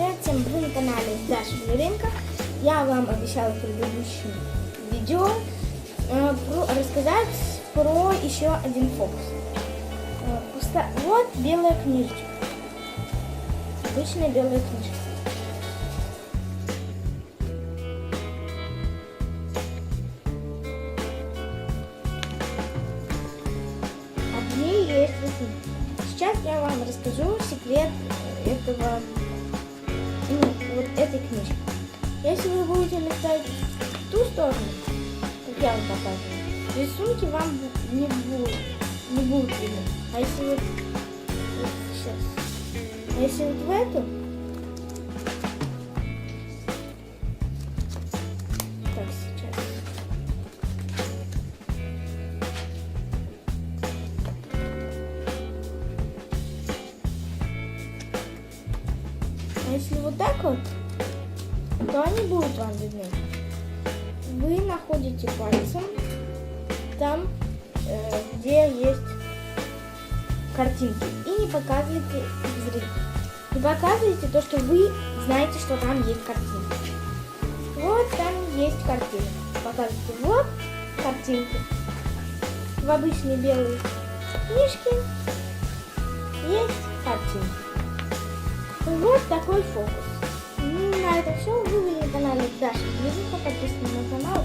Привет всем, вы на канале Даша Валеренко. Я вам обещала в предыдущем видео рассказать про еще один фокус. Э, Вот белая книжечка. Обычная белая книжка. А в ней есть. Сейчас я вам расскажу секрет этого, этой книжки. Если вы будете листать в ту сторону, как я вам показываю, рисунки вам не будут, не будут видны. А если вот, вот сейчас, а если вот в эту, Если вот так вот, то они будут вам видны. Вы находите пальцем там, э, где есть картинки, и не показываете их зрителю. Не показываете то, что вы знаете, что там есть картинки. Вот там есть картинки. Показывайте, вот картинки. В обычной белой книжке есть картинки. Вот такой фокус. На этом все. Вы были на канале Даша. Подписывайтесь на канал